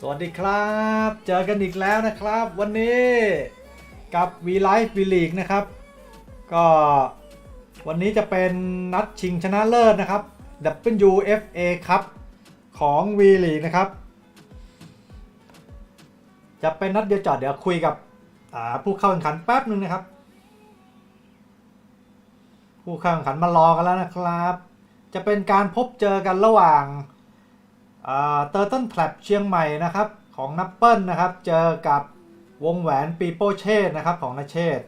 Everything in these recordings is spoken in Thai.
สวัสดีครับ เจอกันอีกแล้วนะครับ วันนี้กับ V Live V League นะครับ ก็วันนี้จะเป็นนัดชิงชนะเลิศนะครับ WFA ครับของ V League นะครับ จะเป็นนัดเดียวจอดเดี๋ยวคุยกับผู้เข้าแข่งขันแป๊บหนึ่งนะครับ ผู้เข้าแข่งขันมารอกันแล้วนะครับ จะเป็นการพบเจอกันระหว่าง เตอร์ตันแ a ลบเชียงใหม่นะครับของนัปเปิลนะครับ เจอกับวงแหวนปีโป้เชษฐ์นะครับของนาเชษ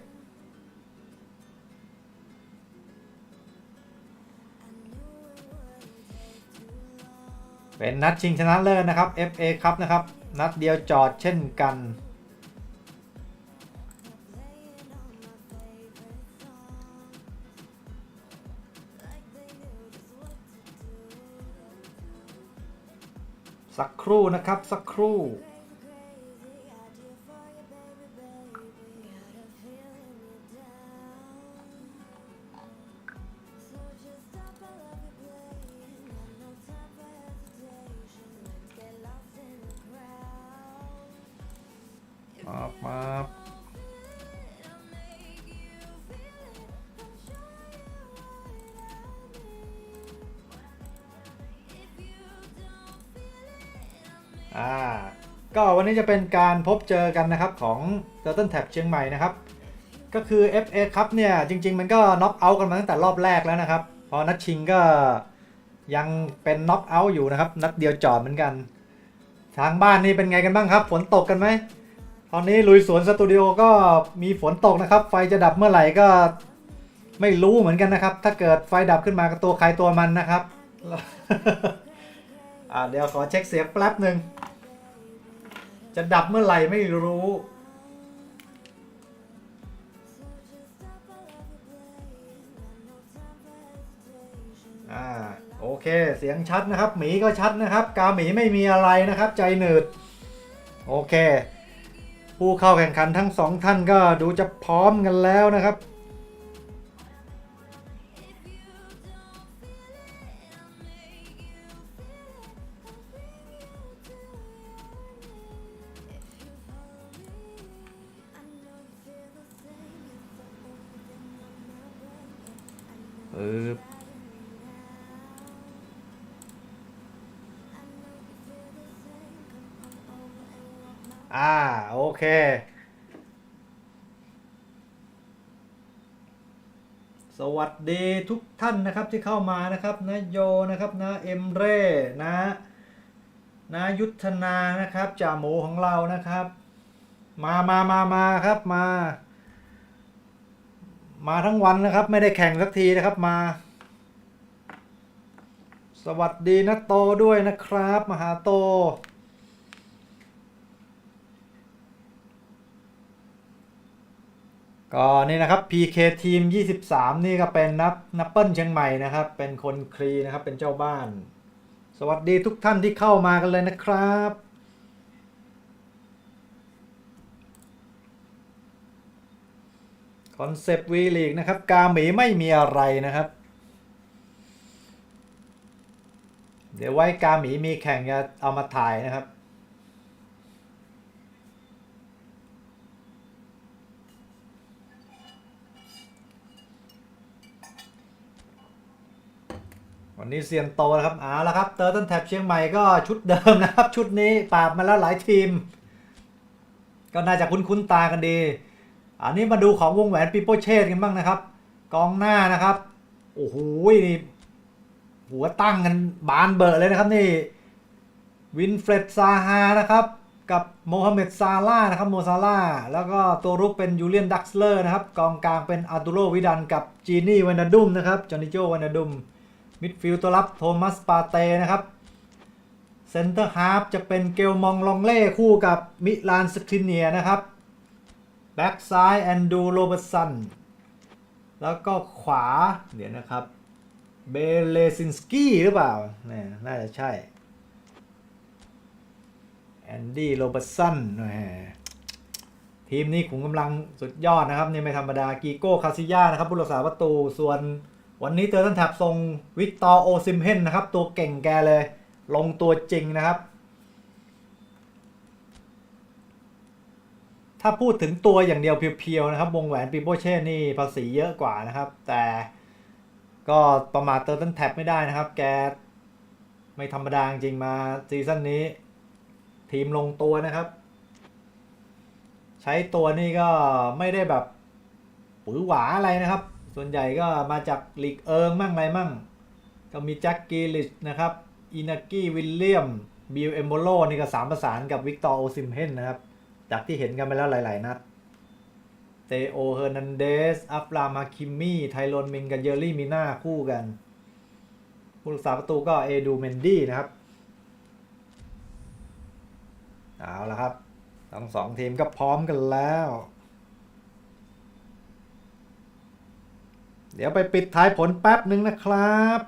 เป็นนัดชิงชนะเลิศนะครับ FA ครับนะครับ นัดเดียวจอดเช่นกัน สักครู่นะครับสักครู่ มา อ่าก็วันนี้จะเป็นการพบเจอกันนะครับของ t u r t l e Tab เชียงใหม่นะครับ ก็คือ FA ครับเนี่ยจริง ๆ มันก็น็อกเอาท์กันมาตั้งแต่รอบแรกแล้วนะครับ พอนัดชิงก็ยังเป็นน็อกเอาท์อยู่นะครับ นัดเดียวจอดเหมือนกัน ทางบ้านนี่เป็นไงกันบ้างครับ ฝนตกกันไหมตอนนี้ลุยสวนสตูดิโอก็มีฝนตกนะครับ ไฟจะดับเมื่อไหร่ก็ไม่รู้เหมือนกันนะครับ ถ้าเกิดไฟดับขึ้นมาก็ตัวใครตัวมันนะครับ อ่าเดี๋ยวขอเช็คเสียงแป๊บหนึ่ง จะดับเมื่อไหร่ไม่รู้ อ่าโอเคเสียงชัดนะครับ หมีก็ชัดนะครับ กาหมีไม่มีอะไรนะครับ ใจหนืด โอเค ผู้เข้าแข่งขันทั้งสองท่านก็ดูจะพร้อมกันแล้วนะครับ ดีทุกท่านนะครับที่เข้ามานะครับนะโยนะครับนะเอ็มเร่นะนะยุทธนานะครับจ่าหมูของเรานะครับ มามามามาครับมา มาทั้งวันนะครับ ไม่ได้แข่งสักทีนะครับมา สวัสดีนะโตด้วยนะครับ มหาโต ก็นี่นะครับ PK ทีม 23 นี่ก็เป็นนับนับเปิลเชียงใหม่นะครับ เป็นคนครีนะครับ เป็นเจ้าบ้าน สวัสดีทุกท่านที่เข้ามากันเลยนะครับคอนเซปต์วีลีกนะครับ กาหมีไม่มีอะไรนะครับ เดี๋ยวไว้กาหมีมีแข่งจะเอามาถ่ายนะครับ วันนี้เซียนโตนะครับเอาละครับเตอร์ตันแท็บเชียงใหม่ก็ชุดเดิมนะครับ ชุดนี้ปราบมาแล้วหลายทีม ก็น่าจะคุ้นๆตากันดี อันนี้มาดูของวงแหวนปีโป้เชษกันบ้างนะครับ กองหน้านะครับ โอ้โหนี่หัวตั้งกันบานเบอร์เลยนะครับนี่ วินเฟรดซาฮานะครับ กับโมฮัมเหม็ดซาร่านะครับโมซาร่าแล้วก็ตัวรุกเป็นยูเลียนดักสเลอร์นะครับ กองกลางเป็นอาร์ตูโรวิดันกับจีนี่วานาดุมนะครับจอนิโจวานาดุม มิดฟิลด์ตัวรับโทมัสปาเต้นะครับเซนเตอร์ฮาร์ฟจะเป็นเกลมองลองเล่คู่กับมิลานสคริเนียนะครับ แบ็กซ้ายแอนดูโรเบร์สัน แล้วก็ขวา เดี๋ยวนะครับ เบเลซินสกี้หรือเปล่าเนี่ยน่าจะใช่ แอนดี้โรเบร์สันทีมนี้ขุมกำลังสุดยอดนะครับ นี่ไม่ธรรมดา กีโก้ คาซิยานะครับผู้รักษาประตูส่วน วันนี้เตอร์ตันแท็บทรงวิกตอร์โอซิมเฮนนะครับ ตัวเก่งแกเลย ลงตัวจริงนะครับ ถ้าพูดถึงตัวอย่างเดียวเพียวๆนะครับ วงแหวนปีโปเช่นี่ภาษีเยอะกว่านะครับ แต่ก็ประมาทเตอร์ตันแท็บไม่ได้นะครับ แกไม่ธรรมดาจริงมาซีซั่นนี้ ทีมลงตัวนะครับ ใช้ตัวนี่ก็ไม่ได้แบบปือหวาอะไรนะครับ ส่วนใหญ่ก็มาจากลีกเอิงมั่งอะไรมั่ง ก็มีแจ็คกีลิชนะครับอินากี้วิลเลียมบิลเอมโบโลนี่ก็สามประสานกับวิกตอร์โอซิมเฮนนะครับ จากที่เห็นกันไปแล้วหลาย ๆ นัดเตโอเฮอร์นันเดส อัฟรามาคิมมี่ ไทโรนมิงกับเยอร์รี่มิน่าคู่กัน ผู้รักษาประตูก็เอดูเมนดี้นะครับ เอาละครับ ทั้งสองทีมก็พร้อมกันแล้ว เดี๋ยวไปปิดท้ายผลแป๊บหนึ่งนะครับ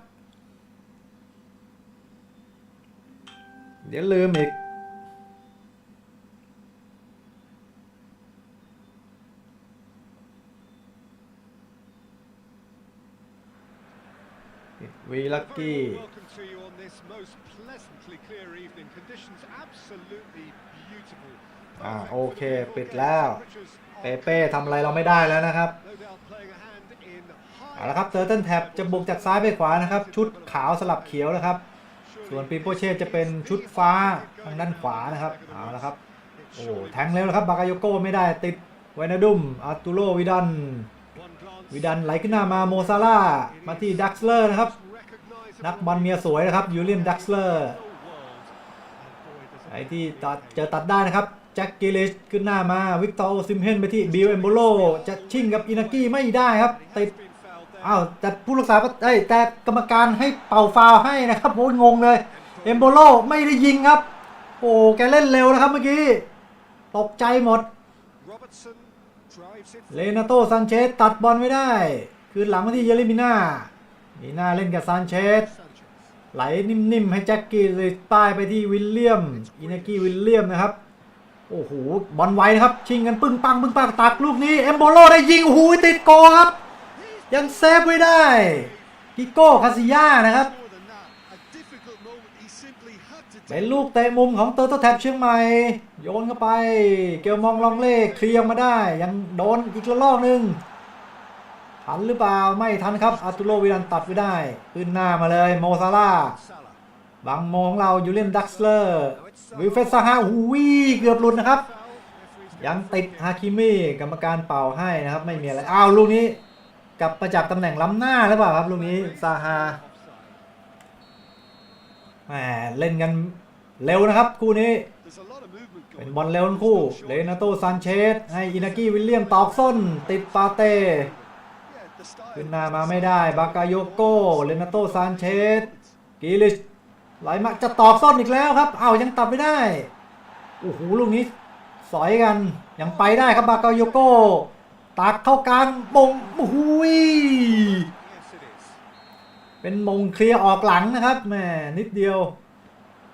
เดี๋ยวลืมอีกวีลักกี้ อ่า โอเค ปิดแล้ว เปเป้ทำอะไรเราไม่ได้แล้วนะครับ เอาละครับเตอร์เทนแท็บจะบุกจากซ้ายไปขวานะครับ ชุดขาวสลับเขียวนะครับ ส่วนปีโป้เช่จะเป็นชุดฟ้าทางด้านขวานะครับเอาละครับโอ้แทงเร็วนะครับบากาโยโก้ไม่ได้ติดไวนาดุมอาร์ตูโรวิดันวิดันไหลขึ้นหน้ามาโมซาร่ามาที่ดักสเลอร์นะครับ นักบอลเมียสวยนะครับยูเลียนดักสเลอร์ไอ้ที่ตัดเจอตัดได้นะครับ จ็คกิลิชขึ้นหน้ามา วิกตอร์โอซิมเฮนไปที่บิลเอมโบโลจะชิ่งกับอินากี้ไม่ได้ครับติดอ้าวแต่ผู้รักษาไอ้แต่กรรมการให้เป่าฟาวให้นะครับโอ้ยงงเลยเอมโบโลไม่ได้ยิงครับ โอ้แกเล่นเร็วนะครับเมื่อกี้ตกใจหมดเลนาโตซันเชสตัดบอลไม่ได้ คืนหลังมาที่เยลิมิน่ามีหน้าเล่นกับซันเชสไหลนิ่มๆให้แจ็คกี้เลยป้ายไปที่วิลเลียมอินากี้วิลเลียมนะครับ โอ้โหบอลไวนะครับ ชิงกันปึ้งปังปึ้งปังตักลูกนี้เอมโบโลได้ยิงโอ้โหติดโกครับ ยังเซฟไว้ได้กิโก้คาซิยานะครับเป็นลูกเตะมุมของเตอร์ตแท็บเชียงใหม่ โยนเข้าไป เกลมองลองเล่เคลียร์มาได้ ยังโดนอีกระลอกหนึ่งทันหรือเปล่าไม่ทันครับอาตุโรวิดันตัดไม่ได้ ขึ้นหน้ามาเลยโมซาร่าบางโมงเรายูเลียนดักสเลอร์ วิลเฟสซาฮาหูวีเกือบหลุดนะครับ ยังติดฮาคิมิกรรมการเป่าให้นะครับ ไม่มีอะไร อ้าวลูกนี้ กลับมาจากตำแหน่งล้ำหน้าหรือเปล่าครับลูกนี้ซาฮาแหมเล่นกันเร็วนะครับ คู่นี้ เป็นบอลเร็วทั้งคู่เลนาโตซานเชสให้อินากี้วิลเลียมตอกส้น ติดปาเต้ขึ้นหน้ามาไม่ได้ บากาโยโก้เลนาโตซานเชสกิลิช ไหลมาจะตอกส้นอีกแล้วครับ เอ้ายังตัดไม่ได้ โอ้โหลูกนี้ สอยกัน ยังไปได้ครับบากาโยโก้ ตักเข้ากลางมงโอ้โหยเป็นมงเคลียร์ออกหลังนะครับแหมนิดเดียว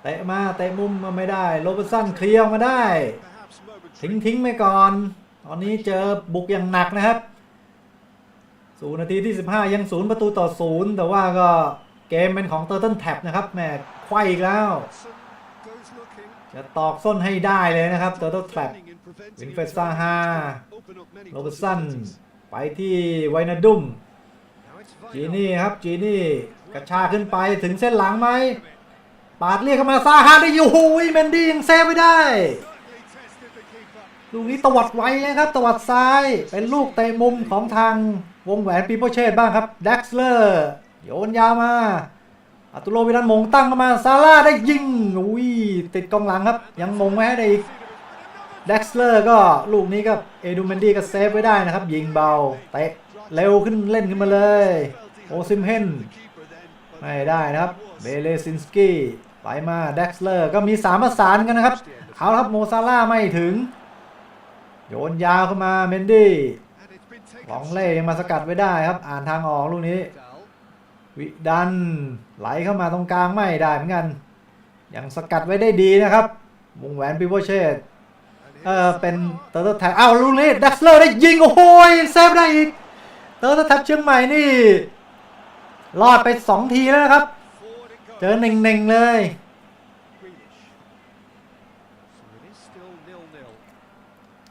เตะมาเตะมุมมาไม่ได้ โรเบร์ตสันเคลียร์มาได้ ทิ้งทิ้งไปก่อน ตอนนี้เจอบุกอย่างหนักนะครับศูนย์นาทีที่ 15 ยังศูนย์ประตูต่อศูนย์แต่ว่าก็เกมเป็นของเตอร์ตันแท็บนะครับแหม ไขว้อีกแล้ว จะตอกส้นให้ได้เลยนะครับเตอร์ตันแท็บ Turning in preventing Winfred it from Zaha open up many โรเบสัน ไปที่ไวนาดุมจีนี่ครับจีนี่กระชากขึ้นไปถึงเส้นหลังไหมปาดเรียกเข้ามาซาฮาได้อยู่โอ้ยเมนดี้ยังเซฟไม่ได้ลูกนี้ตวัดไวเลยครับตวัดซ้ายเป็นลูกเตะมุมของทางวงแหวนปีโปเชตบ้างครับดักสเลอร์ โยนยาวมา อัตุโรวินันมงตั้งเข้ามาซาร่าได้ยิงอุ้ยติดกองหลังครับ ยังมงไว้ได้อีกเดักสเลอร์ก็ลูกนี้ก็เอดูเมนดี้ก็เซฟไว้ได้นะครับ ยิงเบาเตะเร็วขึ้นเล่นขึ้นมาเลย โอซิมเฮนไม่ได้นะครับเบเลซินสกี้ไหลมาเดักสเลอร์ก็มีสามประสานกันนะครับ เอาครับโมซาร่าไม่ถึง โยนยาวเข้ามาเมนดี้ลองเล่ยังมาสกัดไว้ได้ครับ อ่านทางออกลูกนี้ วิดัน ไหลเข้ามาตรงกลางไม่ได้เหมือนกัน ยังสกัดไว้ได้ดีนะครับวงแหวนปิโวเชตเออเป็นเตอร์เตอร์แท็บอ้าวลูกนี้ดักสเลอร์ได้ยิงโอ้โหเซฟได้อีกเตอร์เตอร์แท็บเชียงใหม่นี่ รอดไปสองทีแล้วนะครับ Forward it goes. เจอหนึ่งเลย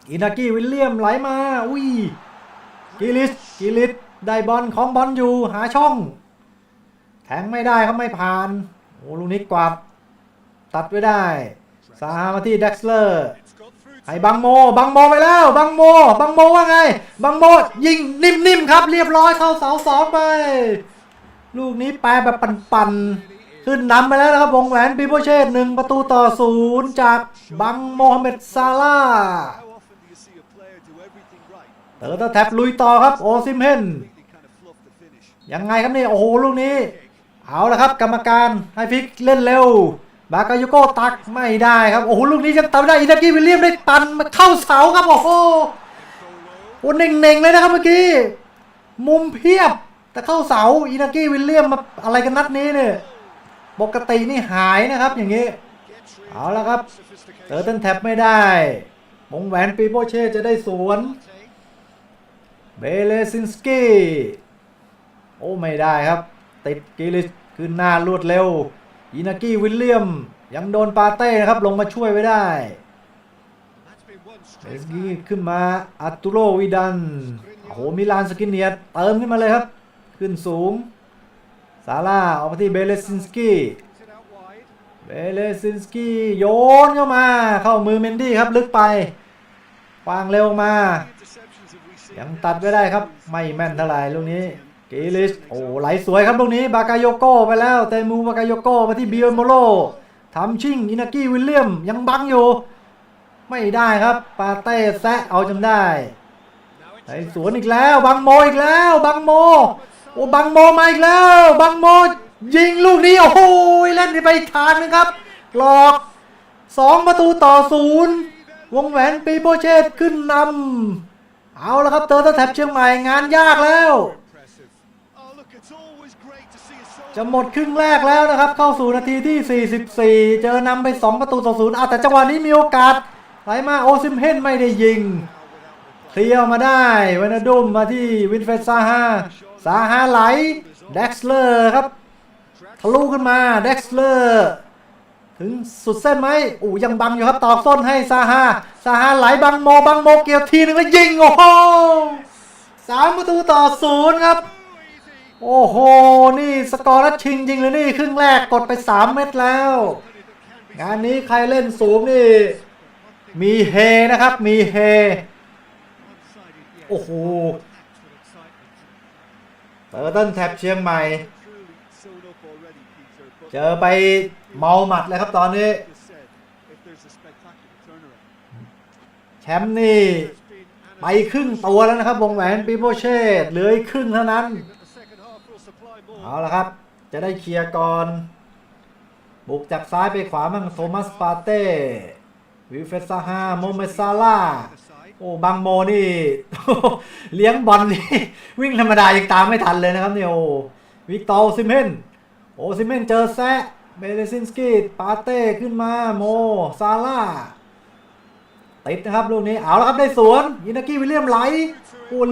อินากิวิลเลียมไหลมาอุ้ยกิลิสกิลิสได้บอลของบอลอยู่หาช่อง แทงไม่ได้เขาไม่ผ่าน โอ้ลูกนี้กวาดตัดไว้ได้ซาฮามาที่เด็กซ์เลอร์ให้บังโม บังโมไปแล้ว บังโม บังโมว่าไง บังโมยิงนิ่มๆครับ เรียบร้อยเข้าเสาสองไป ลูกนี้แปแบบปั่นๆ ขึ้นนำไปแล้วนะครับ วงแหวนปีโปเช่หนึ่งประตูต่อศูนย์จากบังโมฮัมเหม็ดซาลาเตอร์ตแท็บลุยต่อครับ โอซิมเฮนยังไงครับนี่ โอ้โห ลูกนี้ เอาละครับ กรรมการให้พิกเล่นเร็ว บากาโยโกตักไม่ได้ครับโอ้โหลูกนี้ยังตามได้อินากิวิลเลียมได้ปันมาเข้าเสาครับโอ้โหโอ้เน่งๆเลยนะครับเมื่อกี้มุมเพียบแต่เข้าเสาอินากิวิลเลียมมาอะไรกันนัดนี้เนี่ยปกตินี่หายนะครับอย่างนี้ เอาละครับเตอร์เตันแท็บไม่ได้วงแหวนปีโปเช่จะได้สวนเบเลซินสกี้โอ้ไม่ได้ครับ ติดกิลิสขึ้นหน้ารวดเร็วอินากิวิลเลียม ยังโดนปาเต้นะครับลงมาช่วยไว้ได้เบ straight สกี้ขึ้นมาอัตุโรวิดันโอ้โหมิลานสกินเนียตเติมขึ้นมาเลยครับ ขึ้นสูงซาร่าออกมาที่เบเลซินสกี้เบเลซินสกี้โยนเข้ามา เข้ามือเมนดี้ครับลึกไปวางเร็วมา ยังตัดไม่ได้ครับ ไม่แม่นเท่าไหร่ลูกนี้ กิลิชโอ้ไหลสวยครับลูกนี้บากาโยโก้ไปแล้วเตมูบากาโยโก้มาที่บิโอโมโลทำชิ่งอินากิวิลเลียมยังบังอยู่ ไม่ได้ครับปาเต้แซะเอาจนได้ไอ้สวนอีกแล้ว บังโมอีกแล้วบังโมโอ้บังโมมาอีกแล้วบังโมยิงลูกนี้โอ้โหเล่นไปอีกทางนึงครับหลอกสองประตูต่อศูนย์วงแหวนปีโปเชตขึ้นนำเอาละครับเตอร์ตแท็บเชียงใหม่งานยากแล้ว จะหมดครึ่งแรกแล้วนะครับ เข้าสู่นาทีที่ 44 เจอนำไป 2 ประตูต่อศูนย์อะแต่จังหวะนี้มีโอกาสไหลมาโอซิมเฮนไม่ได้ยิง เคลียร์มาได้เวนดุมมาที่วินเฟสซาฮาซาฮาไหลเด็กซ์เลอร์ครับทะลุขึ้นมาเด็กซ์เลอร์ถึงสุดเส้นไหมอู้ยังบังอยู่ครับตอกส้นให้ซาฮาซาฮาไหลบังโมบังโมเกี่ยวทีนึงแล้วยิงโอ้โหสามประตูต่อศูนย์ครับ โอ้โห นี่สกอร์นัดชิงจริงเลยนี่ ครึ่งแรกกดไป 3 เม็ดแล้ว งานนี้ใครเล่นสูงนี่ มีเฮนะครับ มีเฮ โอ้โหเตอร์เตันแท็บเชียงใหม่ เจอไปเมาหมัดเลยครับตอนนี้ แชมป์นี่ ไปครึ่งตัวแล้วนะครับ วงแหวนปีโปเช่เหลืออีกครึ่งเท่านั้น เอาละครับ จะได้เคลียร์ก่อน บุกจากซ้ายไปขวามั่งโทมัสปาเต้วิเฟสซาฮาโมเมซาลาโอ้บังโมนี่ เลี้ยงบอลนี่วิ่งธรรมดายังตามไม่ทันเลยนะครับเนี่ยโอ้วิกตอร์ซิเมนโอ้ซิเมนเจอแซะเบเลซินสกี้ปาเต้ขึ้นมาโมซาร่าติดนะครับลูกนี้เอาละครับได้สวนยินากิวิลเลียมไหล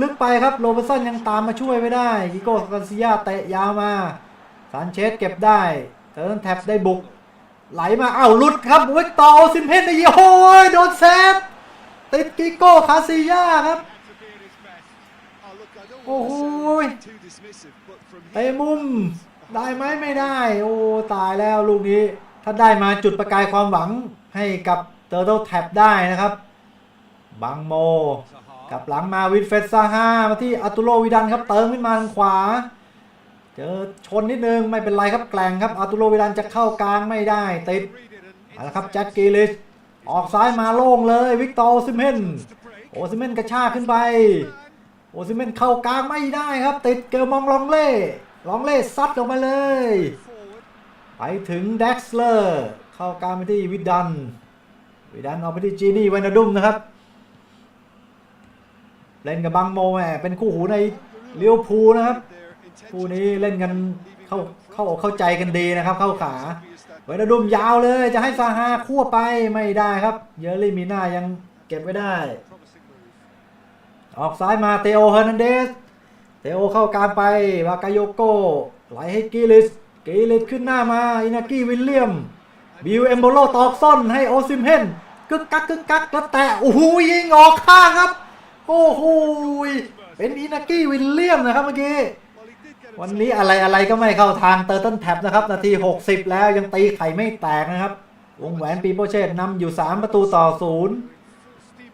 ลึกไปครับโรเบสันยังตามมาช่วยไม่ได้กิโก้กาซิยาเตะยาวมาซานเชสเก็บได้เติร์นแท็บได้บุก ไหลมาอ้าวหลุดครับวิกตอซิมเพนได้ยิงโอ้ยโดนเซฟติดกิโก้คาซิยาครับโอ้โห to sound too dismissive, but from เตะมุมได้ไหมไม่ได้ โอ้ตายแล้วลูกนี้ ถ้าได้มาจุดประกายความหวังให้กับเตอร์โตแท็บได้นะครับ บังโม กับหลังมาวินเฟสซาฮามาที่อัตุโรวิดันครับเติมขึ้นมาทางขวา เจอชนนิดนึงไม่เป็นไรครับแกล่งครับอัตุโรวิดันจะเข้ากลางไม่ได้ติดเอาละครับแจ็คกีลิชออกซ้ายมาโล่งเลยวิกตอร์ซิเมนโอซิเมนกระชากขึ้นไป โอซิเมนเข้ากลางไม่ได้ครับ ติดเกลมองลองเล่ลองเล่ซัดออกมาเลย ไปถึงเด็กซ์เลอร์เข้ากลางไปที่วิดันวิดันเอาไปที่จีนี่ไวนาดุมนะครับ เล่นกับบังโมแหมเป็นคู่หูในเลี้ยวภูลนะครับ คู่นี้เล่นกันเข้าเข้าอกเข้าใจกันดีนะครับ เข้าขาไวนาดุมยาวเลยจะให้ซาฮาคั่วไปไม่ได้ครับ เยอร์ลี่มีหน่ายังเก็บไว้ได้ ออกซ้ายมาเตโอเฮอร์นันเดสเตโอเข้ากลางไปวากาโยโกไหลให้กิลิสกิลิสขึ้นหน้ามาอินากิวิลเลียมบิวเอมโบโลตอกซ่อนให้โอซิมเฮนกึกกักกึกกักแล้วแต่โอ้โหยิงออกข้างครับ โอ้โหเป็นอินากี้วิลเลียมนะครับเมื่อกี้ วันนี้อะไรอะไรก็ไม่เข้าทางเตอร์ตันแท็บนะครับ นาที 60 แล้วยังตีไข่ไม่แตกนะครับ วงแหวนปีโปเชตนำอยู่ 3 ประตูต่อศูนย์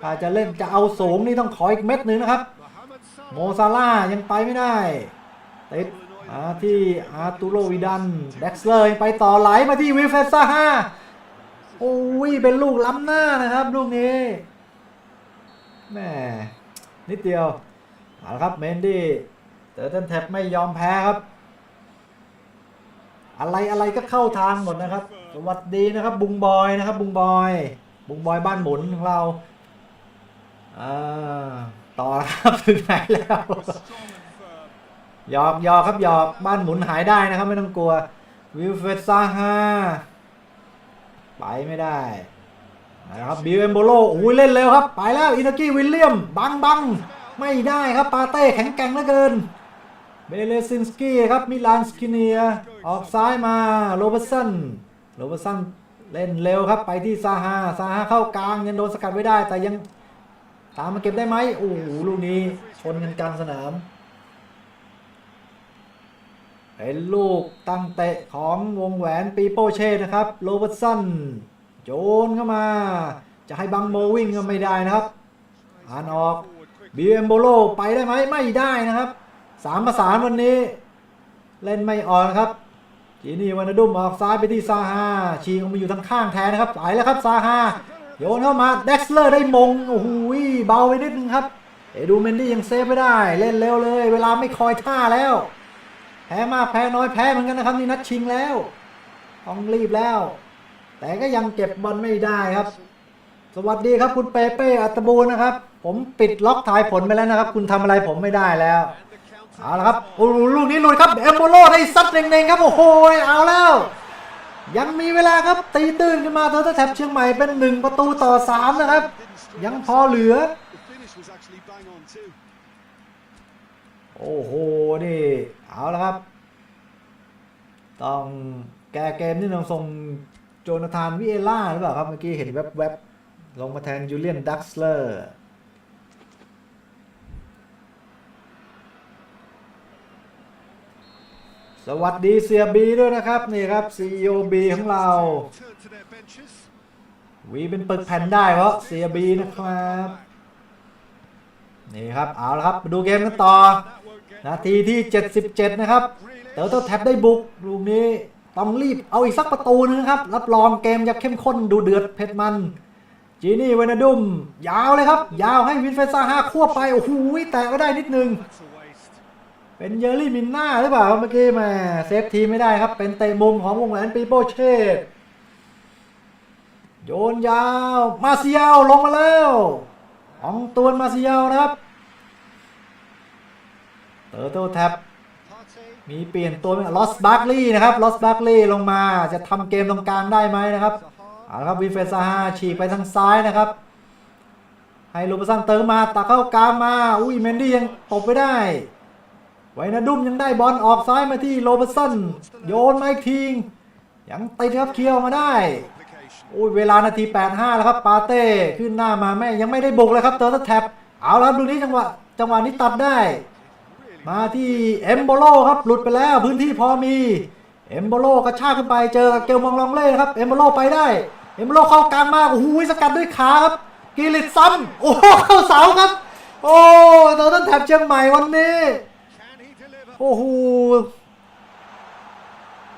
ถ้าจะเล่นจะเอาสูงนี่ต้องขออีกเม็ดหนึ่งนะครับ โมซาร่ายังไปไม่ได้ติดมาที่อาร์ตูโรวิดันเด็กซ์เลอร์ยังไปต่อไหลมาที่วิลเฟสซ่าห้าโอ้ยเป็นลูกล้ำหน้านะครับ ลูกนี้แม่ นิดเดียวเอาละครับเมนดี้เตอร์เทนแท็บไม่ยอมแพ้ครับ อะไรอะไรก็เข้าทางหมดนะครับ สวัสดีนะครับบุงบอยนะครับบุงบอย บุงบอยบ้านหมุนของเราอ่าต่อครับถึงไหนแล้วหยอกหยอกครับหยอกบ้านหมุนหายได้นะครับ ไม่ต้องกลัววิลเฟสซาฮาไปไม่ได้ นะครับบิวเอมโบโลโอ้ยเล่นเร็วครับ ไปแล้วอินากี้วิลเลียม บังบังไม่ได้ครับปาเต้แข็งแกร่งเหลือเกิน เบเลซินสกี้ครับมิลานสกิเนีย ออกซ้ายมาโรเบร์สันโรเบร์สันเล่นเร็วครับไปที่ซาฮาซาฮาเข้ากลางยังโดนสกัดไว้ได้ แต่ยังตามมาเก็บได้ไหมโอ้โหลูกนี้ชนกันกลางสนามเป็นลูกตั้งเตะของวงแหวนปีโป้เช่นะครับ โรเบิร์สัน โจนเข้ามา จะให้บังโมวิ่งก็ไม่ได้นะครับอ่านออกบีเอ็มโบโลไปได้ไหมไม่ได้นะครับสามประสานวันนี้ เล่นไม่อ่อนครับจีนี่วานดุมออกซ้ายไปที่ซาฮาชีงมาอยู่ทางข้างแทนนะครับไปแล้วครับซาฮาโยนเข้ามาเด็กซ์เลอร์ได้มงโอ้โหเบาไปนิดนึงครับเอดูเมนดี้ยังเซฟไม่ได้ เล่นเร็วเลย เวลาไม่คอยท่าแล้ว แพ้มากแพ้น้อยแพ้เหมือนกันนะครับนี่นัดชิงแล้วต้องรีบแล้ว แต่ก็ยังเก็บบอลไม่ได้ครับ สวัสดีครับคุณเปเป้อัตบูนะครับ ผมปิดล็อกทายผลไปแล้วนะครับ คุณทำอะไรผมไม่ได้แล้ว เอาละครับโอ้ลูกนี้ลุยครับเอมโบโลได้ซัดเน่งๆครับ โอ้โหเอาแล้ว ยังมีเวลาครับตีตื้นขึ้นมาเทอร์แท็บเชียงใหม่เป็นหนึ่งประตูต่อสามนะครับ ยังพอเหลือ โอ้โหนี่เอาละครับ ต้องแก้เกมนี่ต้องส่ง โจนาธานวิเอล่าหรือเปล่าครับเมื่อกี้เห็นแวบๆลงมาแทนจูเลียนดักสเลอร์สวัสดีเสียบีด้วยนะครับ นี่ครับ CEO B ของเรา วีเป็นปึกแผ่นได้เพราะเสียบีนะครับ นี่ครับ เอาละครับมาดูเกมกันต่อ นาทีที่ 77 นะครับ เตอร์โตแท็บได้บุกลูกนี้ ต้องรีบเอาอีกสักประตูนึงครับ รับรองเกมจะเข้มข้นดูเดือดเผ็ดมัน จีนี่เวนาดุม ยาวเลยครับ ยาวให้วินเฟซ่าฮาควบไป โอ้โหแต่ก็ได้นิดนึง เป็นเยอรี่มินน่าหรือเปล่าเมื่อกี้แมาเซฟทีไม่ได้ครับ เป็นเตะมุมของวงแหวนปีโป้เชตโยนยาว มาเซียลลงมาแล้วอองตัวนมาเซียลนะครับเตอร์โตแท็บ มีเปลี่ยนตัวลอสบาร์กลีนะครับลอสบาร์กลีลงมาจะทำเกมตรงกลางได้ไหมนะครับเอาละครับวินเฟซาฮาฉีกไปทางซ้ายนะครับ ให้ลูปซันเติมมาตักเข้ากลางมาอุ้ยเมนดี้ยังตบไม่ได้ ไวนาดุมยังได้บอลออกซ้ายมาที่โรเบสันโยนมาอีกทียังติดครับเคียวมาได้อุ้ยเวลานาที 85 แล้วครับปาเต้ขึ้นหน้ามาแม่ยังไม่ได้บุกเลยครับเตอร์ตแท็บเอาละครับดูนี้จังหวะจังหวะนี้ตัดได้ มาที่เอมโบโลครับหลุดไปแล้วพื้นที่พอมีเอมโบโลกระชากขึ้นไปเจอเกลมองลองเล่ครับเอมโบโลไปได้เอมโบโลเข้ากลางมาโอ้โหสกัดด้วยขาครับกิลิตซ้ำโอ้เข้าเสาครับ โอ้เตอร์ตันแถบเชียงใหม่วันนี้โอ้โห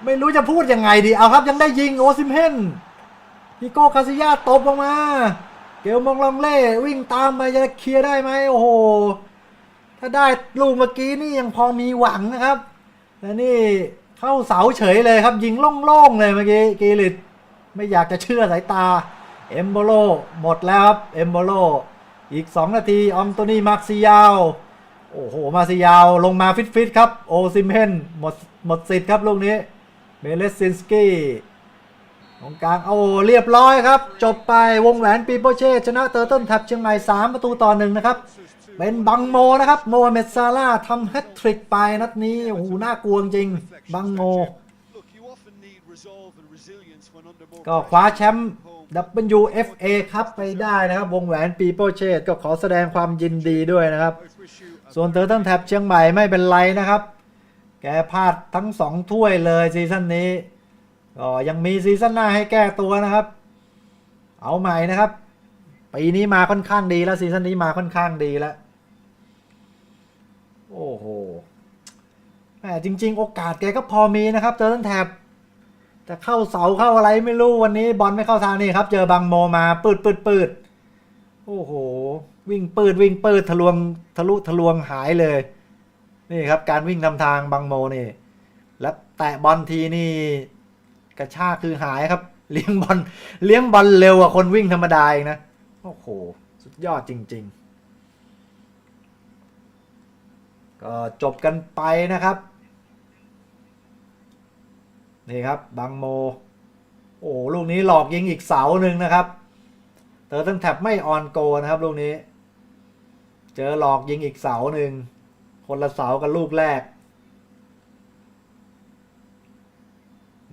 ไม่รู้จะพูดยังไงดีเอาครับยังได้ยิงโอซิมเฮนพิโก้คาซิยาตบออกมา เกลมองลองเล่วิ่งตามไปจะเคลียร์ได้ไหมโอ้โห ถ้าได้ลูกเมื่อกี้นี่ยังพอมีหวังนะครับ และนี่เข้าเสาเฉยเลยครับ ยิงโล่งๆเลยเมื่อกี้กีริตไม่อยากจะเชื่อสายตาเอมโบโลหมดแล้วครับเอมโบโลอีก 2 นาทีอองโตนีมาร์ซิยาวโอ้โหมาซิยาวลงมาฟิตๆครับโอซิมเฮนหมดหมดสิทธิ์ครับลูกนี้เมเลสซินสกี้ตรงกลางเอาเรียบร้อยครับ จบไปวงแหวนปีโปเช่ชนะเตอร์เติ้ลแท็บเชียงใหม่ 3 ประตูต่อหนึ่งนะครับ เป็นบังโมนะครับโมฮัมเหม็ดซาร่าทำแฮตทริกไปนัดนี้โอ้โหน่ากลัวจริง บังโม ก็คว้าแชมป์ WFA ครับไปได้นะครับ วงแหวนปีโป้เชตก็ขอแสดงความยินดีด้วยนะครับ ส่วนเตอร์ตันแท็บเชียงใหม่ไม่เป็นไรนะครับ แกพลาดทั้งสองถ้วยเลยซีซั่นนี้ก็ยังมีซีซั่นหน้าให้แก้ตัวนะครับ เอาใหม่นะครับปีนี้มาค่อนข้างดีแล้วซีซั่นนี้มาค่อนข้างดีแล้ว โอ้โหแหมจริง ๆ โอกาสแกก็พอมีนะครับเตอตันแท็บแต่เข้าเสาเข้าอะไรไม่รู้วันนี้บอลไม่เข้าทางนี่ครับ เจอบังโมมาปืดปืดปืดโอ้โห วิ่งปืดวิ่งปืดทะลวงทะลุทะลวงหายเลย นี่ครับ การวิ่งทำทางบังโมนี่ แล้วแตะบอลทีนี่ กระชากคือหายครับ เลี้ยงบอลเลี้ยงบอลเร็วกว่าคนวิ่งธรรมดาเองนะโอ้โห สุดยอดจริง ๆ ก็จบกันไปนะครับ นี่ครับบังโม โอ้ลูกนี้หลอกยิงอีกเสาหนึ่งนะครับเตอร์ตันแท็บไม่ออนโกนะครับลูกนี้ เจอหลอกยิงอีกเสาหนึ่งคนละเสากับลูกแรก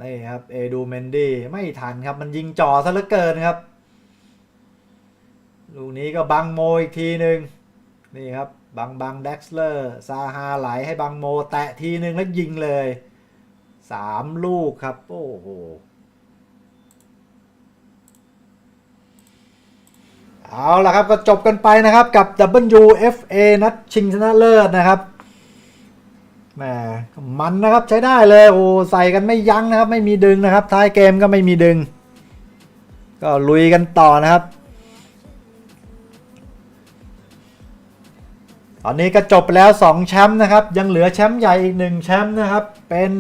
นี่ครับเอดูเมนดี้ไม่ทันครับมันยิงจ่อซะเหลือเกินครับ ลูกนี้ก็บังโมอีกทีหนึ่ง นี่ครับบังบังเด็กเลอร์ซาฮาไหลให้บังโม แตะทีหนึ่งแล้วยิงเลยสามลูกครับ โอ้โหเอาละครับก็จบกันไปนะครับกับ WFA นัดชิงชนะเลิศนะครับแหมมันนะครับใช้ได้เลยโอ้ใส่กันไม่ยั้งนะครับ ไม่มีดึงนะครับ ท้ายเกมก็ไม่มีดึง ก็ลุยกันต่อนะครับ ตอนนี้ก็จบไปแล้ว 2 แชมป์นะครับ ยังเหลือแชมป์ใหญ่อีก 1 แชมป์นะครับ เป็น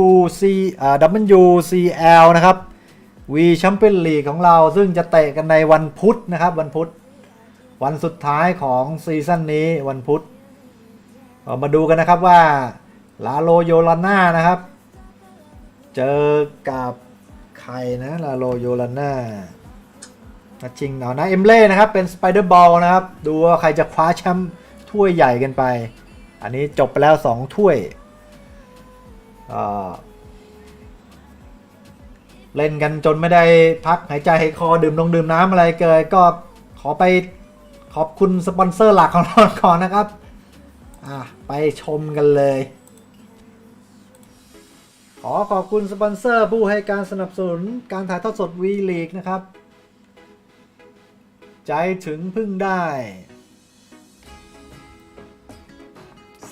WC อ่า WCL นะครับวีแชมเปี้ยนลีกของเราซึ่งจะเตะกันในวันพุธนะครับ วันพุธวันสุดท้ายของซีซั่นนี้วันพุธามาดูกันนะครับว่าลาโลโยลาน่านะครับ เจอกับใครนะลาโลโยลาน่านัดชิงเอานะเอมเล่นะครับเป็นสไปเดอร์บอลนะครับ ดูว่าใครจะคว้าแชมป์ ถ้วยใหญ่กันไป อันนี้จบไปแล้ว 2 ถ้วย เล่นกันจนไม่ได้พักหายใจหายคอดื่มลงดื่มน้ำอะไรเกินก็ขอไปขอบคุณสปอนเซอร์หลักของเราก่อนนะครับ อะไปชมกันเลย ขอขอบคุณสปอนเซอร์ผู้ให้การสนับสนุนการถ่ายทอดสดวีลีกนะครับ ใจถึงพึ่งได้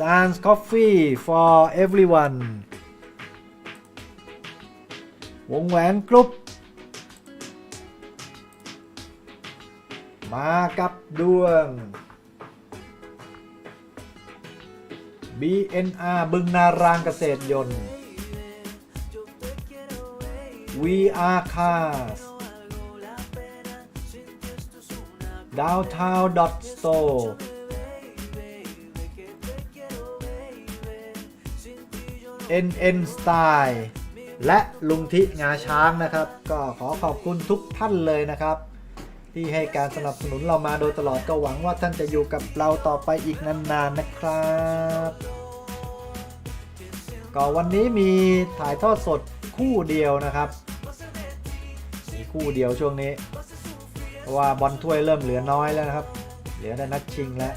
Sans Coffee for everyone วงแหวนกรุ๊ปมากับดวง BNR บึงนารางเกษตรยนต์ VR Cars downtown.store NN Style และลุงทิงาช้างนะครับ ก็ขอขอบคุณทุกท่านเลยนะครับ ที่ให้การสนับสนุนเรามาโดยตลอดก็หวังว่าท่านจะอยู่กับเราต่อไปอีกนานๆนะครับก็วันนี้มีถ่ายทอดสดคู่เดียวนะครับมีคู่เดียวช่วงนี้ เพราะว่าบอลถ้วยเริ่มเหลือน้อยแล้วนะครับ เหลือแต่นัดชิงแล้ว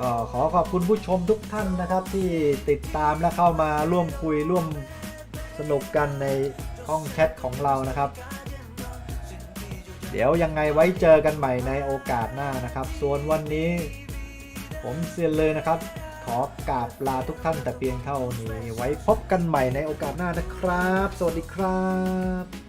ก็ขอขอบคุณผู้ชมทุกท่านนะครับที่ติดตามและเข้ามาร่วมคุยร่วมสนุกกันในห้องแชทของเรานะครับ เดี๋ยวยังไงไว้เจอกันใหม่ในโอกาสหน้านะครับ ส่วนวันนี้ ผมเซียนเลยนะครับ ขอกราบลาทุกท่านแต่เพียงเท่านี้ ไว้พบกันใหม่ในโอกาสหน้านะครับ สวัสดีครับ